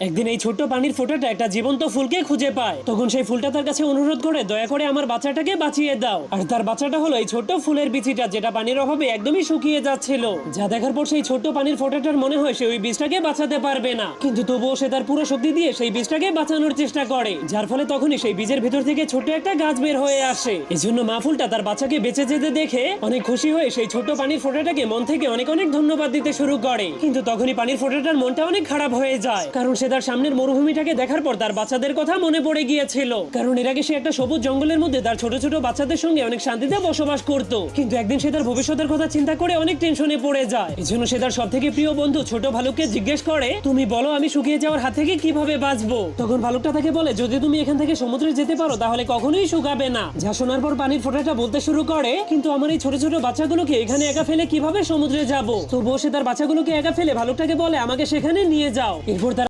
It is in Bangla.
একদিন এই ছোট্ট পানির ফোঁটাটা একটা জীবন্ত ফুলকে খুঁজে পায়। তখন সেই ফুলটা তার কাছে অনুরোধ করে, দয়া করে আমার বাচ্চাটাকে বাঁচিয়ে দাও। আর তার বাচ্চাটা হলো এই ছোট্ট ফুলের বিচিটা, যেটা পানির অভাবে একদমই শুকিয়ে যাচ্ছিল। যা দেখার পর সেই ছোট্ট পানির ফোঁটাটার মনে হয় সে ওই বীজটাকে বাঁচাতে পারবে না। কিন্তু তবুও সে তার পুরো শক্তি দিয়ে সেই বীজটাকে বাঁচানোর চেষ্টা করে, যার ফলে তখনই সেই বীজের ভিতর থেকে ছোট্ট একটা গাছ বের হয়ে আসে। এজন্য মা ফুলটা তার বাচ্চাকে বেঁচে যেতে দেখে অনেক খুশি হয়ে সেই ছোট্ট পানির ফোঁটাটাকে মন থেকে অনেক অনেক ধন্যবাদ দিতে শুরু করে। কিন্তু তখনই পানির ফোঁটাটার মনটা অনেক খারাপ হয়ে যায়, কারণ সে তার সামনের মরুভূমিটাকে দেখার পর তার বাচ্চাদের কথা মনে পড়ে গিয়েছিল। কারণ এর আগে সে একটা সবুজ জঙ্গলের মধ্যে তার ছোট ছোট বাচ্চাদের সঙ্গে অনেক শান্তিতে বসবাস করত। কিন্তু একদিন সে তার ভবিষ্যতের কথা চিন্তা করে অনেক টেনশনে পড়ে যায়। এজন্য সে তার সব থেকে প্রিয় বন্ধু ছোট ভালুককে জিজ্ঞেস করে, তুমি বলো আমি শুকিয়ে যাওয়ার হাত থেকে কীভাবে বাঁচবো? তখন ভালুকটা তাকে বলে, যদি তুমি এখান থেকে সমুদ্রে যেতে পারো, তাহলে কখনোই শুকাবে না। যা শোনার পর পানির ফোঁটাটা বলতে শুরু করে, কিন্তু আমার এই ছোট ছোট বাচ্চাগুলোকে এখানে একা ফেলে কীভাবে সমুদ্রে যাব? তবুও সে তার বাচ্চাগুলোকে একা ফেলে ভালুকটাকে বলে, আমাকে সেখানে নিয়ে যাও। এরপর তার